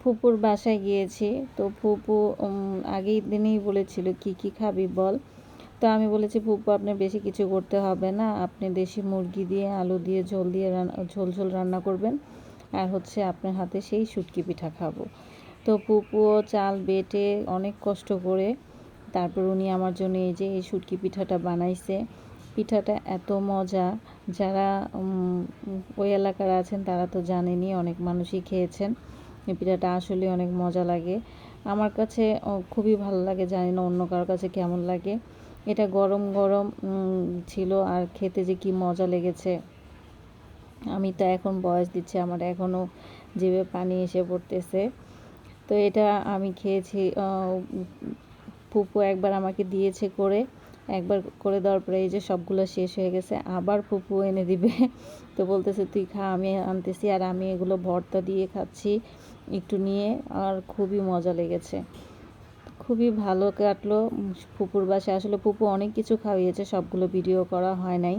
ফুপুর বাসায় গিয়েছি। তো ফুপু উম, দিনেই বলেছিল কি কি খাবি বল? তো আমি বলেছি ফুপু আপনার বেশি কিছু করতে হবে না। আপনি দেশি মুরগি দিয়ে আলু দিয়ে ঝোল দিয়ে ঝোল ঝোল রান্না করবেন। আর হচ্ছে আপনার হাতে সেই শুটকি পিঠা খাব। তো ফুপুও চাল বেটে অনেক কষ্ট করে তারপর উনি আমার জন্য এই যে এই শুটকি পিঠাটা বানাইছে। পিঠাটা এত মজা। যারা ওই এলাকার আছেন তারা তো জানেনই অনেক মানুষই খেয়েছেন। এই পিঠাটা আসলে অনেক মজা লাগে। আমার কাছে খুবই ভালো লাগে, জানি না অন্য কারোর কাছে কেমন লাগে। এটা গরম গরম ছিল আর খেতে যে কি মজা লেগেছে। আমি তো এখন বয়স দিচ্ছি, আমার এখনও জিভে পানি এসে পড়তেছে। তো এটা আমি খেয়েছি ফুপু একবার আমাকে দিয়েছে করে। একবার করে দেওয়ার পরে এই যে সবগুলো শেষ হয়ে গেছে, আবার ফুপু এনে দিবে। তো বলতেছে, তুই খা, আমি আনতেছি আর আমি এগুলো ভর্তা দিয়ে খাচ্ছি একটু নিয়ে। আর খুবই মজা লেগেছে। খুবই ভালো কাটলো ফুপুর বাসায়। আসলে ফুপু অনেক কিছু খাওয়িয়েছে সবগুলো ভিডিও করা হয় নাই।